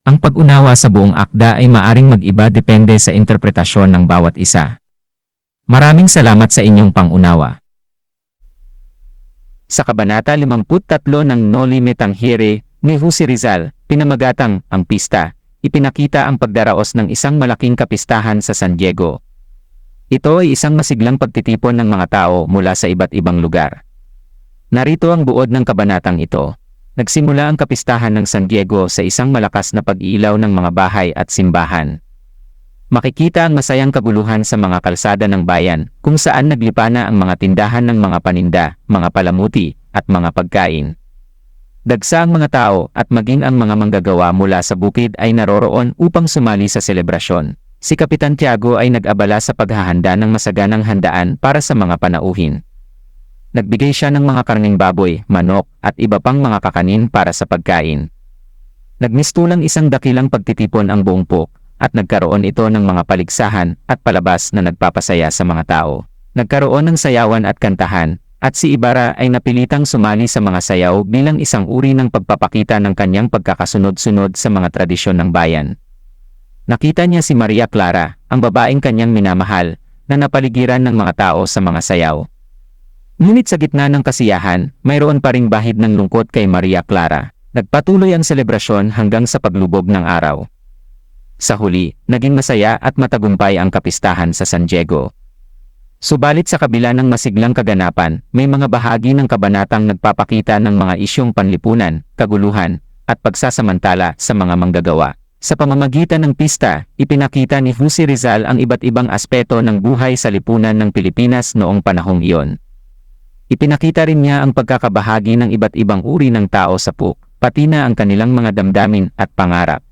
Ang pag-unawa sa buong akda ay maaring mag-iba depende sa interpretasyon ng bawat isa. Maraming salamat sa inyong pangunawa. Sa Kabanata 53 ng Noli Me Tangere ni Jose Rizal, pinamagatang ang pista, ipinakita ang pagdaraos ng isang malaking kapistahan sa San Diego. Ito ay isang masiglang pagtitipon ng mga tao mula sa iba't ibang lugar. Narito ang buod ng kabanatang ito. Nagsimula ang kapistahan ng San Diego sa isang malakas na pag-iilaw ng mga bahay at simbahan. Makikita ang masayang kaguluhan sa mga kalsada ng bayan kung saan naglipa na ang mga tindahan ng mga paninda, mga palamuti, at mga pagkain. Dagsa ang mga tao at maging ang mga manggagawa mula sa bukid ay naroroon upang sumali sa selebrasyon. Si Kapitan Tiago ay nag-abala sa paghahanda ng masaganang handaan para sa mga panauhin. Nagbigay siya ng mga karning baboy, manok, at iba pang mga kakanin para sa pagkain. Nagmistulang isang dakilang pagtitipon ang buong pok, at nagkaroon ito ng mga paligsahan at palabas na nagpapasaya sa mga tao. Nagkaroon ng sayawan at kantahan, at si Ibarra ay napilitang sumali sa mga sayaw bilang isang uri ng pagpapakita ng kanyang pagkakasunod-sunod sa mga tradisyon ng bayan. Nakita niya si Maria Clara, ang babaeng kanyang minamahal, na napaligiran ng mga tao sa mga sayaw. Ngunit sa gitna ng kasiyahan, mayroon pa ring bahid ng lungkot kay Maria Clara. Nagpatuloy ang selebrasyon hanggang sa paglubog ng araw. Sa huli, naging masaya at matagumpay ang kapistahan sa San Diego. Subalit sa kabila ng masiglang kaganapan, may mga bahagi ng kabanatang nagpapakita ng mga isyong panlipunan, kaguluhan, at pagsasamantala sa mga manggagawa. Sa pamamagitan ng pista, ipinakita ni Jose Rizal ang iba't ibang aspeto ng buhay sa lipunan ng Pilipinas noong panahong iyon. Ipinakita rin niya ang pagkakabahagi ng iba't ibang uri ng tao sa PUK, pati na ang kanilang mga damdamin at pangarap.